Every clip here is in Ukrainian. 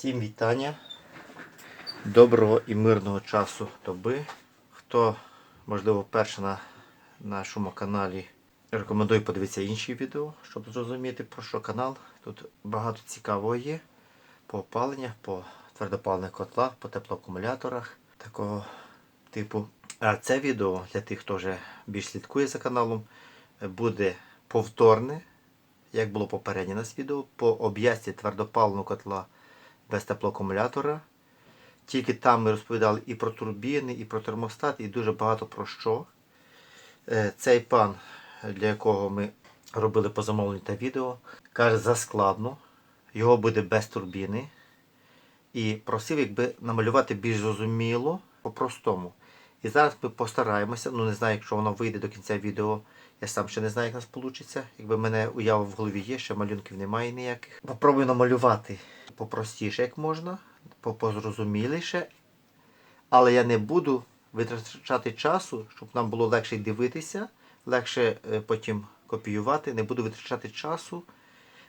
Всім вітання. Доброго і мирного часу доби. Хто, можливо, вперше на нашому каналі, рекомендую подивитися інші відео, щоб зрозуміти про що канал. Тут багато цікавого є по опаленнях, по твердопаливних котлах, по теплоакумуляторах такого типу. А це відео для тих, хто вже більш слідкує за каналом, буде повторне, як було попереднє нас відео, по об'язці твердопаливного котла без теплоакумулятора. Тільки там ми розповідали і про турбіни, і про термостат, і дуже багато про що. Е, Цей пан, для якого ми робили по замовленню та відео, каже заскладно, його буде без турбіни. І просив, якби намалювати більш зрозуміло, по-простому. І зараз ми постараємося, ну не знаю, якщо воно вийде до кінця відео, я сам ще не знаю, як нас вийде. Якби мене уява в голові є, ще малюнків немає ніяких. Попробую намалювати попростіше, як можна, по- позрозуміліше. Але я не буду витрачати часу, щоб нам було легше дивитися, легше е, потім копіювати. Не буду витрачати часу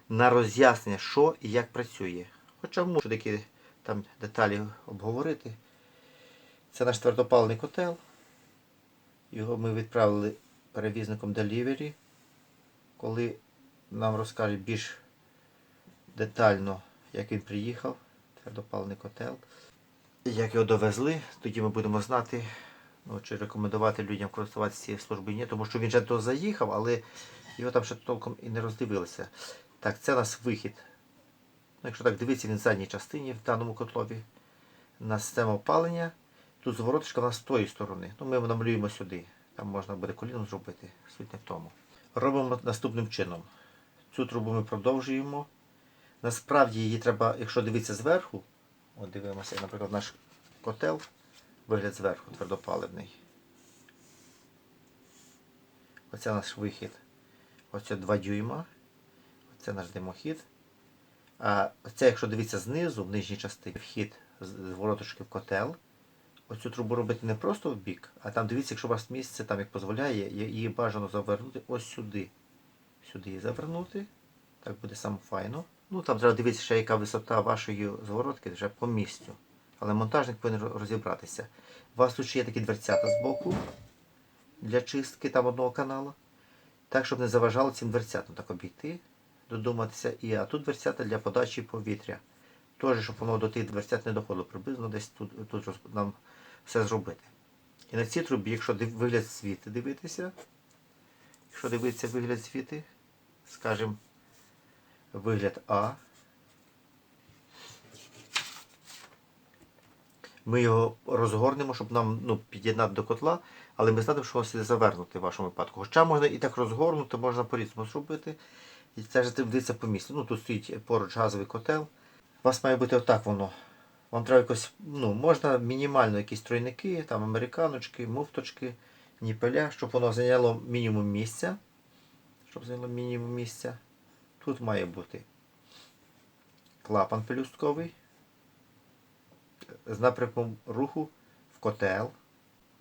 на роз'яснення, що і як працює. Хоча можу такі там деталі обговорити. Це наш твердопаливний котел. Його ми відправили перевізником Delivery, коли нам розкажуть більш детально, як він приїхав, твердопаливний котел. Як його довезли, тоді ми будемо знати, ну, чи рекомендувати людям користуватися цією службою ні, тому що він вже то заїхав, але його там ще толком і не роздивилися. Так, це у нас вихід. Ну, якщо так дивитися, він в задній частині в даному котлові. На система опалення. Тут звороточка у нас з тої сторони. Ну, ми намалюємо сюди. Там можна буде коліном зробити. Суть не в тому. Робимо наступним чином. Цю трубу ми продовжуємо. Насправді її треба, якщо дивитися зверху, от дивимося, наприклад, наш котел, вигляд зверху, твердопаливний. Оце наш вихід. Оце 2 дюйма. Оце наш димохід. А це, якщо дивитися знизу, в нижній частині, вхід з вороточки в котел. Оцю трубу робити не просто в бік, а там дивіться, якщо у вас місце там як дозволяє, її бажано завернути ось сюди. Сюди її завернути. Так буде саме файно. Ну там треба дивитися, ще яка висота вашої зворотки вже по місцю. Але монтажник повинен розібратися. У вас тут ще є такі дверцята з боку для чистки там одного каналу. Так, щоб не заважало цим дверцятам так обійти, додуматися. І а тут дверцята для подачі повітря. Теж, щоб воно до тих дверцят не доходило, приблизно десь тут, тут нам все зробити. І на цій трубі, якщо вигляд світи дивитися, якщо дивитися вигляд світи, скажімо, вигляд А. Ми його розгорнемо, щоб нам ну, під'єднати до котла, але ми знаємо, що сюди завернути в вашому випадку. Хоча можна і так розгорнути, можна по-різному зробити. І це ж дивиться по місцю. Ну, тут стоїть поруч газовий котел. У вас має бути отак воно. Вам треба якось, ну, можна мінімально якісь тройники, там американочки, муфточки, ніпеля, щоб воно зайняло мінімум місця. Щоб зайняло мінімум місця. Тут має бути клапан пелюстковий з напрямком руху в котел.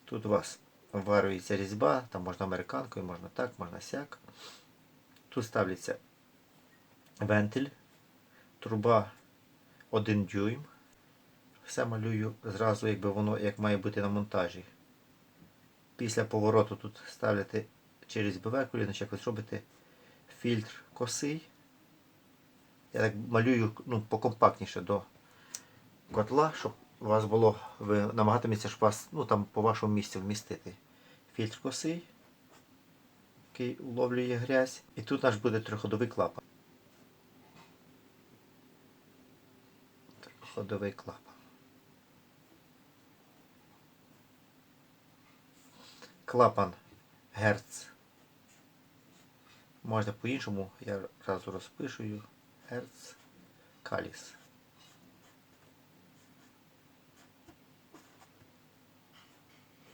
Тут у вас варюється різьба, там можна американкою, можна так, можна сяк. Тут ставляться вентиль, труба 1 дюйм. Все малюю зразу, якби воно як має бути на монтажі. Після повороту тут ставляти через БВ коліно, як ви зробите фільтр косий. Я так малюю ну, покомпактніше до котла, щоб у вас було, ви намагатиметеся, щоб вас ну, там по вашому місці вмістити. Фільтр косий, який уловлює грязь. І тут наш буде триходовий клапан. Триходовий клапан. Клапан Герц. Можна по-іншому, я разу розпишую. Герц Каліс.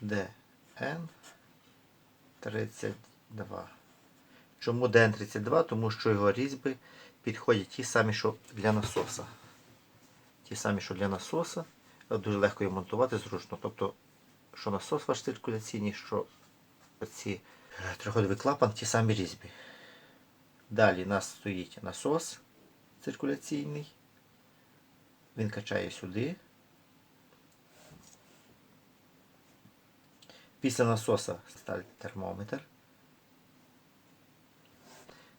ДН 32. Чому ДН 32? Тому що його різьби підходять ті самі, що для насоса. Ті самі, що для насоса. Дуже легко їх монтувати зручно. Тобто, що насос ваш циркуляційний, що ці триходовий клапан, ті самі різьби. Далі у нас стоїть насос циркуляційний. Він качає сюди. Після насоса ставите термометр.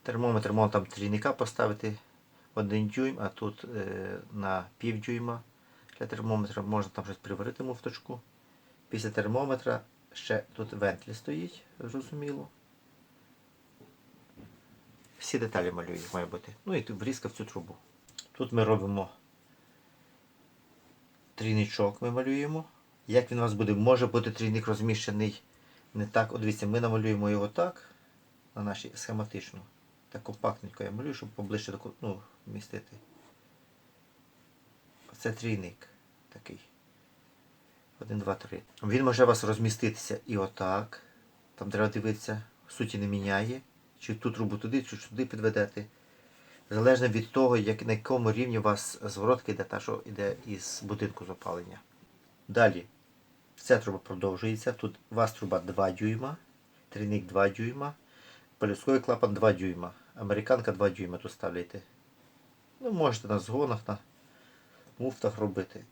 Термометр можна там трійника поставити 1 дюйм, а тут е, на пів дюйма для термометра можна там щось приварити муфточку. Після термометра ще тут вентиль стоїть, зрозуміло. Всі деталі малюю, має бути. Ну і врізка в цю трубу. Тут ми робимо трійничок, ми малюємо. Як він у вас буде? Може бути трійник розміщений не так. От дивіться, ми намалюємо його так, на нашій схематично. Так компактненько я малюю, щоб поближче до ну, вмістити. Це трійник такий. Один, два, три. Він може у вас розміститися і отак. Там треба дивитися, суті не міняє. Чи ту трубу туди, чи сюди підведете. Залежно від того, як, на якому рівні у вас зворотка йде та, що йде із будинку з опалення. Далі. Ця труба продовжується. Тут у вас труба 2 дюйма, трійник 2 дюйма, пелюстковий клапан 2 дюйма. Американка 2 дюйма тут ставляєте. Ну, можете на згонах, на муфтах робити.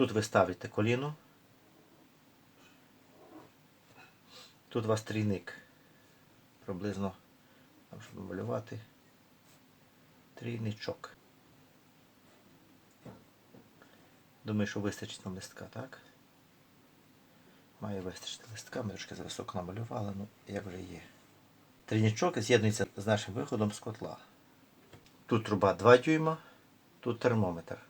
Тут ви ставите коліно. Тут у вас трійник. Приблизно, щоб малювати. Трійничок. Думаю, що вистачить нам листка, так? Має вистачити листка, ми трошки зависоко намалювали, ну як вже є. Трійничок з'єднується з нашим виходом з котла. Тут труба 2 дюйма, тут термометр.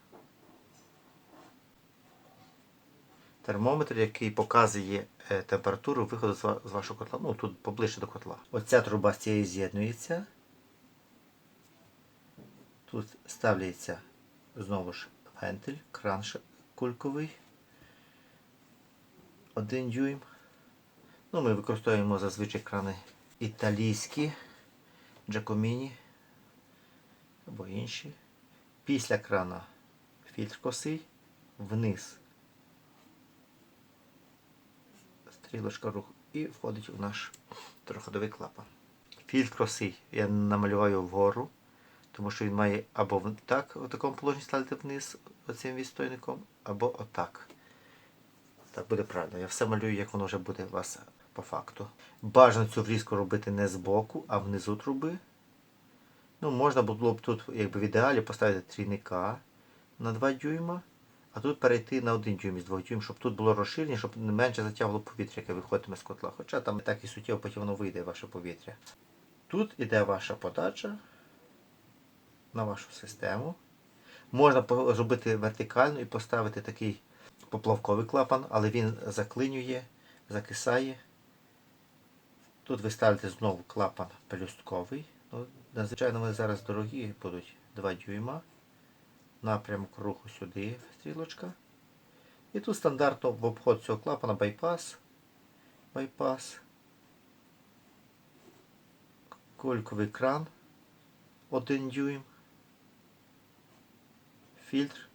Термометр, який показує е, температуру виходу з вашого котла. Ну, тут поближче до котла. Оця труба з цією з'єднується. Тут ставляється знову ж вентиль, кран кульковий. Один дюйм. Ну, ми використовуємо зазвичай крани італійські, Giacomini або інші. Після крана фільтр косий, вниз стрілочка руху і входить в наш троходовий клапан. Фільтр косий я намалюваю вгору, тому що він має або так, у такому положенні ставити вниз оцим відстойником, або отак. Так буде правильно. Я все малюю, як воно вже буде у вас по факту. Бажано цю врізку робити не збоку, а внизу труби. Ну, можна було б тут, якби в ідеалі, поставити трійника на 2 дюйма, а тут перейти на 1 дюйм з 2 дюйм, щоб тут було розширення, щоб не менше затягувало повітря, яке виходитиме з котла. Хоча там так і суттєво, потім воно вийде ваше повітря. Тут іде ваша подача на вашу систему. Можна зробити вертикально і поставити такий поплавковий клапан, але він заклинює, закисає. Тут ви ставите знову клапан пелюстковий. Ну, надзвичайно вони зараз дорогі будуть 2 дюйма. Напрямок руху сюди стрілочка. І тут стандартно в обход цього клапана байпас. Байпас. Кульковий кран 1 дюйм. Фільтр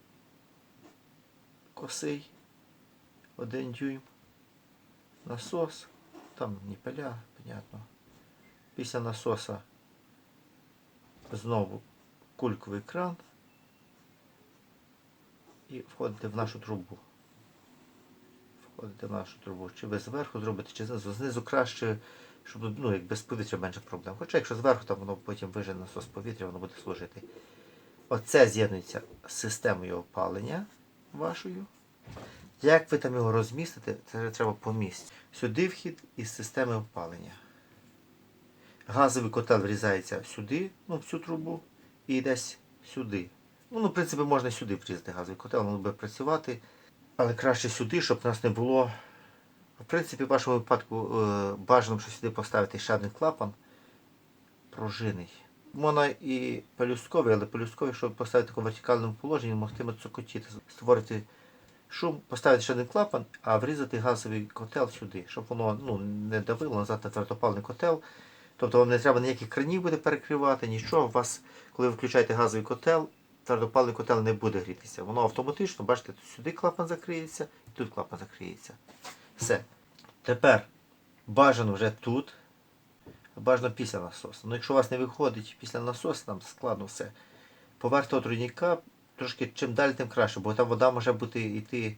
косий 1 дюйм. Насос. Там ніпеля, понятно. Після насоса знову кульковий кран і входите в нашу трубу. Входите в нашу трубу. Чи ви зверху зробите, чи знизу. Знизу краще, щоб ну, як без повітря менше проблем. Хоча якщо зверху, там воно потім вижене насос повітря, воно буде служити. Оце з'єднується з системою опалення вашою. Як ви там його розмістите, це треба по. Сюди вхід із системи опалення. Газовий котел врізається сюди, ну, в цю трубу, і десь сюди. Ну, в принципі, можна сюди врізати газовий котел, воно буде працювати. Але краще сюди, щоб у нас не було. В принципі, в вашому випадку е, бажано, що сюди поставити ще один клапан пружинний. Можна і пелюстковий, але пелюстковий, щоб поставити в вертикальному положенні, могтиме цокотіти, створити шум, поставити ще один клапан, а врізати газовий котел сюди, щоб воно ну, не давило назад на твердопаливний котел. Тобто вам не треба ніяких кранів буде перекривати, нічого. У вас, коли ви включаєте газовий котел, твердопаливний котел не буде грітися. Воно автоматично, бачите, тут сюди клапан закриється і тут клапан закриється. Все. Тепер бажано вже тут, бажано після насосу. Ну, якщо у вас не виходить після насосу, там складно все. поверх того тройника трошки чим далі, тим краще, бо там вода може бути йти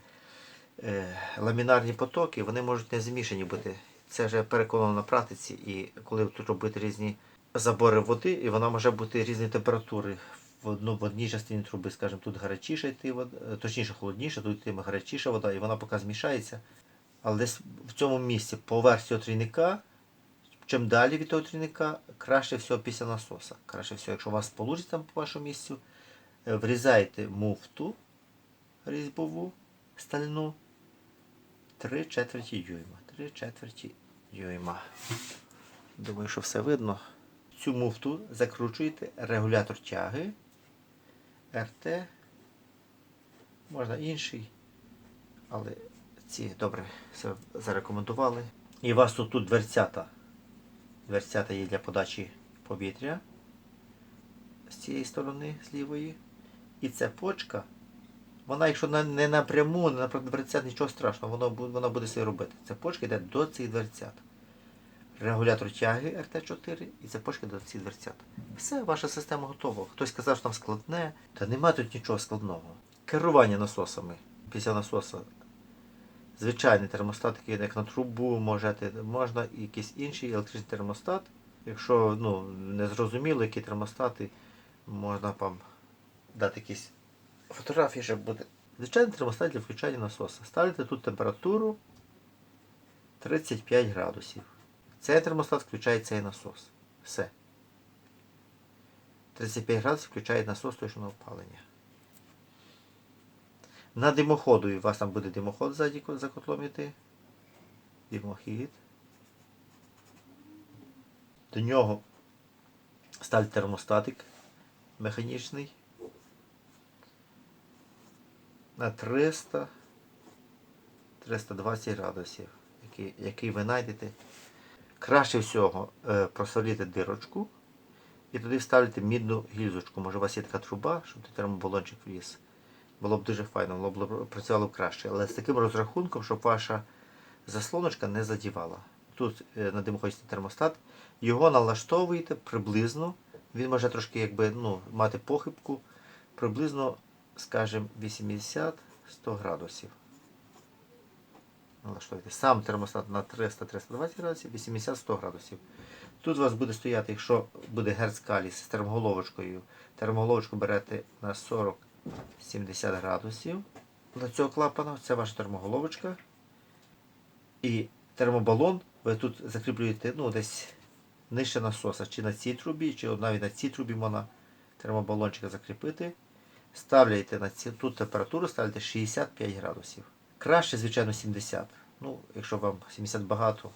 е, ламінарні потоки, вони можуть не змішані бути. Це вже переконано на практиці, і коли тут робити різні забори води, і вона може бути різної температури. В, одну, в одній частині труби, скажімо, тут гарячіша йти вода, е, точніше холодніша, тут йтиме гарячіша вода, і вона поки змішається. Але десь в цьому місці по версії трійника, чим далі від того трійника, краще всього після насоса. Краще всього, якщо у вас вийде там по вашому місцю, е, врізаєте муфту різьбову стальну 3 четверті дюйма. 3 четверті дюйма. Думаю, що все видно. Цю муфту закручуєте регулятор тяги РТ. Можна інший, але ці добре все зарекомендували. І у вас тут, тут дверцята. Дверцята є для подачі повітря з цієї сторони, з лівої. І цепочка, вона, якщо не напряму, не напроти дверцят, нічого страшного, воно, вона буде все робити. Цепочка йде до цих дверцят. Регулятор тяги РТ4 і цепочка до цих дверцят. Все, ваша система готова. Хтось сказав, що там складне. Та нема тут нічого складного. Керування насосами після насоса. Звичайний термостат, такий як на трубу, можете, можна і якийсь інший електричний термостат. Якщо ну, не зрозуміло, які термостати, можна вам дати якісь фотографії, щоб буде. Звичайний термостат для включання насоса. Ставите тут температуру 35 градусів. Цей термостат включає цей насос. Все. 35 градусів включає насос точного опалення. На димоходу у вас там буде димоход ззаді за котлом йти. Димохід. До нього ставить термостатик механічний. На 300 320 градусів, який, який ви знайдете. Краще всього е, просоліти дирочку і туди вставити мідну гільзочку. Може у вас є така труба, щоб той термобалончик вліз. Було б дуже файно, було б працювало б краще. Але з таким розрахунком, щоб ваша заслоночка не задівала. Тут е, на димоході стоїть термостат. Його налаштовуєте приблизно. Він може трошки якби, ну, мати похибку, приблизно, скажімо, 80-100 градусів. Налаштуйте. Сам термостат на 300-320 градусів, 80-100 градусів. Тут у вас буде стояти, якщо буде герцкаліс з термоголовочкою, термоголовочку берете на 40-70 градусів до цього клапана, це ваша термоголовочка. І термобалон ви тут закріплюєте ну, десь нижче насоса, чи на цій трубі, чи навіть на цій трубі можна термобалончика закріпити. Ставляєте на ці, тут температуру ставите 65 градусів. Краще, звичайно, 70. Ну, якщо вам 70 багато,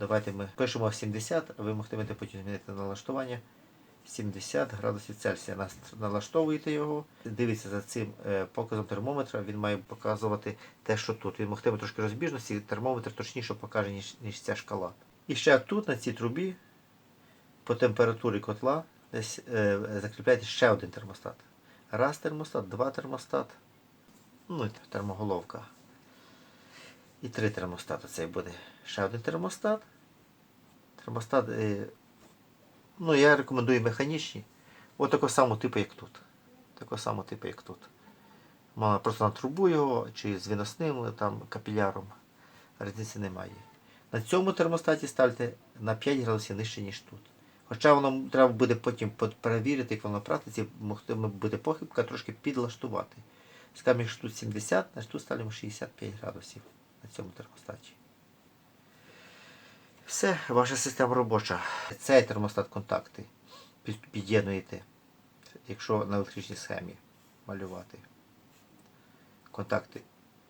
давайте ми пишемо 70, а ви могтимете потім змінити налаштування. 70 градусів Цельсія. Налаштовуєте його, дивіться за цим е, показом термометра, він має показувати те, що тут. Він могтиме трошки розбіжності, термометр точніше покаже, ніж, ніж ця шкала. І ще тут, на цій трубі, по температурі котла, десь е, закріпляєте ще один термостат. Раз термостат, два термостат, ну термоголовка. І три термостати цей буде. Ще один термостат. Термостат, е, ну я рекомендую механічні. Ось такого самого типу, як тут. Такого самого типу, як тут. Можна просто на трубу його, чи з виносним там, капіляром. Різниці немає. На цьому термостаті ставте на 5 градусів нижче, ніж тут. Хоча воно треба буде потім перевірити, як воно на практиці, буде похибка, трошки підлаштувати. Скажімо, якщо тут 70, значить тут ставимо 65 градусів на цьому термостаті. Все, ваша система робоча. Цей термостат контакти під'єднуєте, якщо на електричній схемі малювати. Контакти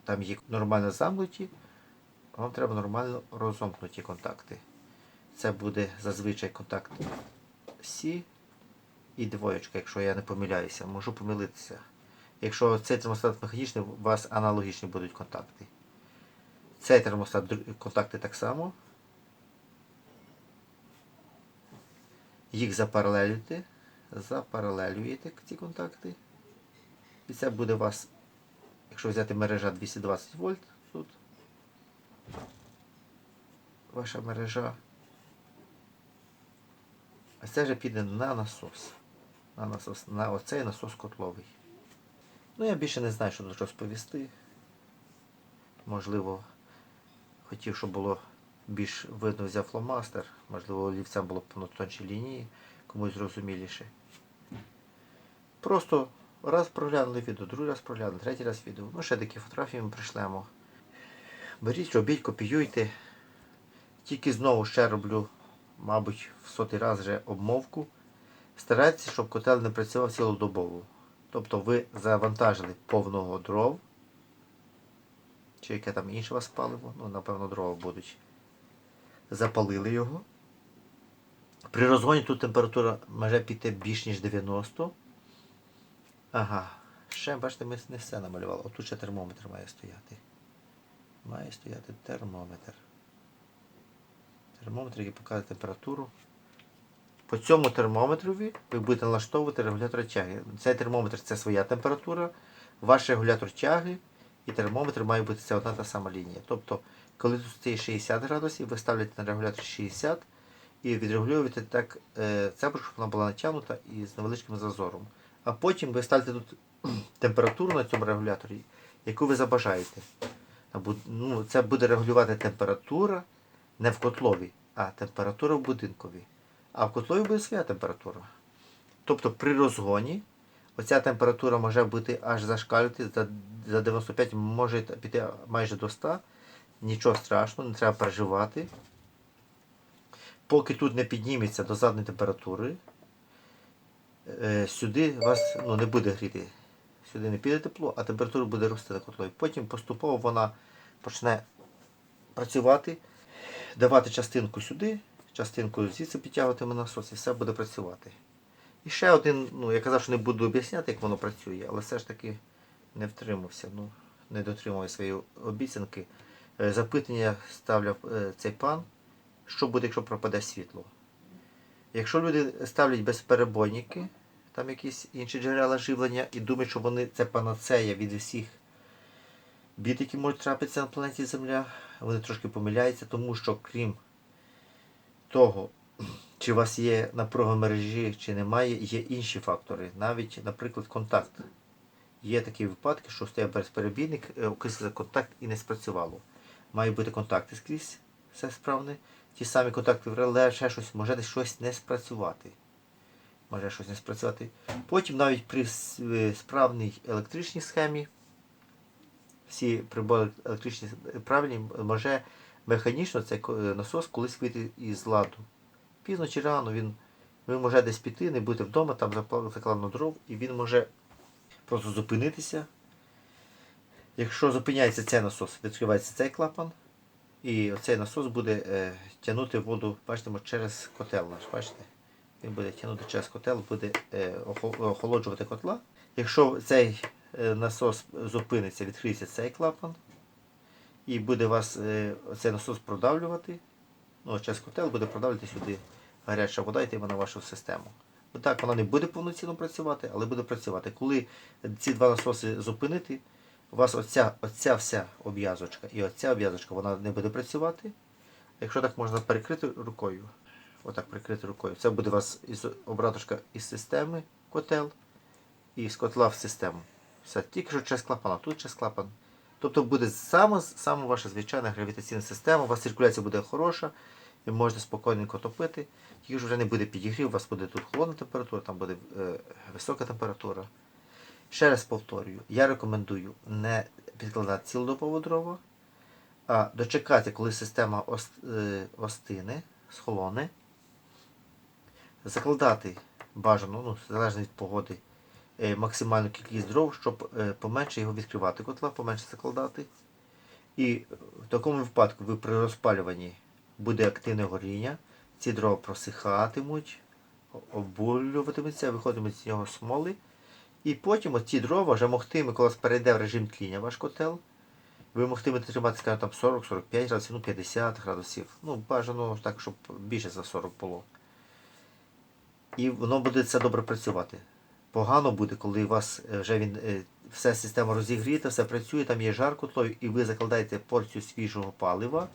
там є нормально замкнуті, вам треба нормально розомкнуті контакти. Це буде зазвичай контакт Сі і двоєчка, якщо я не помиляюся, можу помилитися. Якщо цей термостат механічний, у вас аналогічні будуть контакти. Цей термостат контакти так само. Їх запаралелюєте, запаралелюєте ці контакти. І це буде у вас, якщо взяти мережа 220 вольт тут. Ваша мережа. А це вже піде на насос. на, насос, на оцей насос котловий. Ну, я більше не знаю, що тут розповісти. Можливо, хотів, щоб було більш видно взяв фломастер, можливо, олівцем було б на тоншій лінії, комусь зрозуміліше. Просто раз проглянули відео, другий раз проглянули, третій раз відео. Ну, ще такі фотографії ми прийшлемо. Беріть, робіть, копіюйте. Тільки знову ще роблю, мабуть, в сотий раз вже обмовку. Старайтеся, щоб котел не працював цілодобово. Тобто ви завантажили повного дров. Чи яке там інше у вас паливо, ну, напевно, дрова будуть. Запалили його. При розгоні тут температура може піти більш ніж 90. Ага. Ще, бачите, ми не все намалювали. Отут ще термометр має стояти. Має стояти термометр. Термометр, який показує температуру. По цьому термометрові ви будете налаштовувати регулятор тяги. Цей термометр це своя температура, ваш регулятор тяги і термометр має бути це одна та сама лінія. Тобто, коли тут стоїть 60 градусів, ви ставите на регулятор 60 і відрегулюєте так е, цепочку, щоб вона була натягнута і з невеличким зазором. А потім ви ставите тут температуру на цьому регуляторі, яку ви забажаєте. Ну, це буде регулювати температура не в котлові, а температура в будинкові. А в котлові буде своя температура. Тобто при розгоні оця температура може бути аж зашкалювати за, за 95, може піти майже до 100. Нічого страшного, не треба переживати. Поки тут не підніметься до задньої температури, е, сюди вас ну, не буде гріти. Сюди не піде тепло, а температура буде рости на котлові. Потім поступово вона почне працювати, давати частинку сюди, частинку звідси підтягувати насос і все буде працювати. І ще один, ну я казав, що не буду об'ясняти, як воно працює, але все ж таки не втримався, ну, не дотримав своєї обіцянки. Е, Запитання ставляв е, цей пан, що буде, якщо пропаде світло. Якщо люди ставлять безперебойники, там якісь інші джерела живлення, і думають, що вони це панацея від усіх бід, які можуть трапитися на планеті Земля, вони трошки помиляються, тому що крім того, чи у вас є напруга мережі, чи немає, є інші фактори. Навіть, наприклад, контакт. Є такі випадки, що стояв безперебійник, е, окислився контакт і не спрацювало. Мають бути контакти скрізь, все справне. Ті самі контакти реле, ще щось, може щось не спрацювати. Може щось не спрацювати. Потім навіть при е, справній електричній схемі, всі прибори електричні правильні, може механічно цей е, насос колись вийти із ладу. Пізно чи рано він, він може десь піти, не бути вдома, там закладено дров, і він може просто зупинитися. Якщо зупиняється цей насос, відкривається цей клапан, і цей насос буде е, тягнути воду, бачите, через котел наш, бачите? Він буде тягнути через котел, буде е, охолоджувати котла. Якщо цей е, насос зупиниться, відкриється цей клапан, і буде вас е, цей насос продавлювати, ну, через котел буде продавлювати сюди гаряча вода, йтиме на вашу систему. Так, вона не буде повноцінно працювати, але буде працювати. Коли ці два насоси зупинити, у вас оця, оця вся обв'язочка і оця обв'язочка вона не буде працювати. Якщо так можна перекрити рукою, отак прикрити рукою, це буде у вас із обраточка із системи котел і з котла в систему. Все, тільки що через клапан, а тут через клапан. Тобто буде саме, саме ваша звичайна гравітаційна система, у вас циркуляція буде хороша, ви можете спокійненько топити. Тільки ж вже не буде підігрів, у вас буде тут холодна температура, там буде е, висока температура. Ще раз повторюю, я рекомендую не підкладати цілодобово дрова, а дочекати, коли система ос- е, остине, схолоне, закладати бажано, ну, залежно від погоди, максимальну кількість дров, щоб е, поменше його відкривати котла, поменше закладати. І в такому випадку ви при розпалюванні буде активне горіння, ці дрова просихатимуть, о- обурюватимуться, виходитимуть з нього смоли. І потім ці дрова вже могтиме, коли перейде в режим тління ваш котел, ви могтимете тримати, скажімо, там 40-45 градусів, ну 50 градусів. Ну, бажано так, щоб більше за 40 було. І воно буде це добре працювати. Погано буде, коли у вас е, вже він, е, вся система розігріта, все працює, там є жар котлою, і ви закладаєте порцію свіжого палива,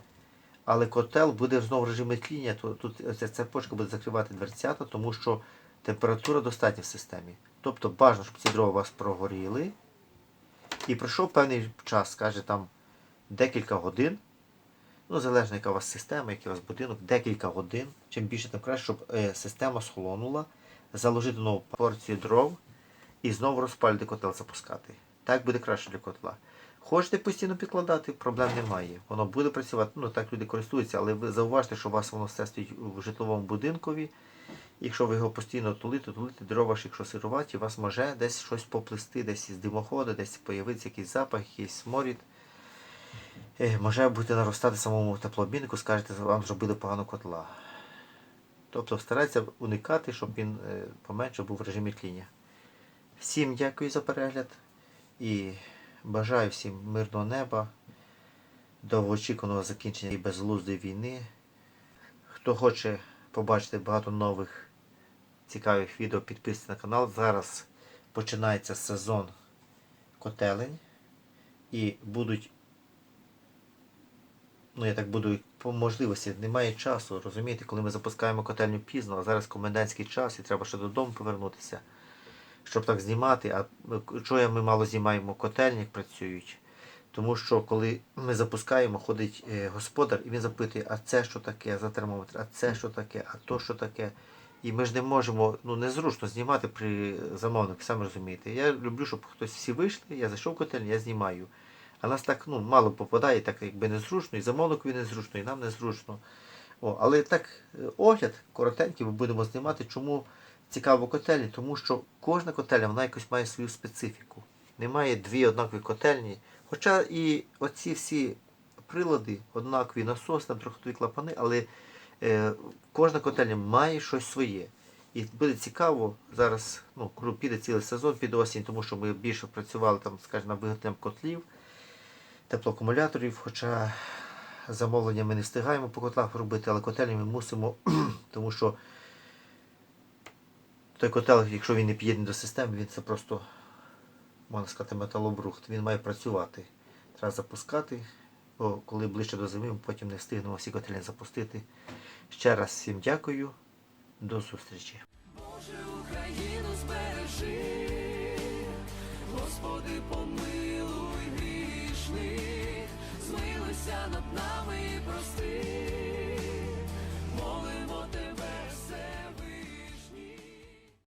але котел буде знову в режимі тління, то тут ця цепочка буде закривати дверцята, тому що температура достатня в системі. Тобто бажано, щоб ці дрова у вас прогоріли. І пройшов певний час, скаже там декілька годин. Ну, залежно, яка у вас система, який у вас будинок, декілька годин. Чим більше, тим краще, щоб е, система схолонула, заложити нову порцію дров і знову розпалювати котел запускати. Так буде краще для котла. Хочете постійно підкладати, проблем немає. Воно буде працювати, ну так люди користуються, але ви зауважте, що у вас воно все стоїть в житловому будинкові. Якщо ви його постійно тулите, тулите, дрова якщо сируваті, у вас може десь щось поплисти, десь із димоходу, десь появиться якийсь запах, якийсь сморід. Е, Може бути наростати самому теплообміннику, скажете, вам зробили погану котла. Тобто старайтеся уникати, щоб він е, поменше був в режимі тління. Всім дякую за перегляд і бажаю всім мирного неба, довгоочікуваного закінчення і безглуздої війни. Хто хоче побачити багато нових цікавих відео, підписуйтесь на канал. Зараз починається сезон котелень і будуть ну я так буду по можливості, немає часу, розумієте, коли ми запускаємо котельню пізно, а зараз комендантський час і треба ще додому повернутися, щоб так знімати. А чого ми мало знімаємо котельні, як працюють? Тому що коли ми запускаємо, ходить е, господар і він запитує, а це що таке за термометр, а це що таке, а то що таке. І ми ж не можемо, ну незручно знімати при замовнику, самі розумієте. Я люблю, щоб хтось всі вийшли, я зайшов в котельню, я знімаю. А нас так ну, мало попадає, так якби незручно, і замовникові незручно, і нам незручно. О, але так, е, огляд коротенький ми будемо знімати. Чому цікаво котельні? Тому що кожна котельня вона якось має свою специфіку. Немає дві однакові котельні. Хоча і оці всі прилади, однакові насос, там трьохтові клапани, але е, кожна котельня має щось своє. І буде цікаво, зараз ну, піде цілий сезон під осінь, тому що ми більше працювали там, скажімо, над виготовленням котлів теплоакумуляторів, хоча замовлення ми не встигаємо по котлах робити, але котельні ми мусимо, тому що той котел, якщо він не під'єднаний до системи, він це просто, можна сказати, металобрухт. Він має працювати. Треба запускати, бо коли ближче до зими, ми потім не встигнемо всі котельні запустити. Ще раз всім дякую. До зустрічі. Над нами прости.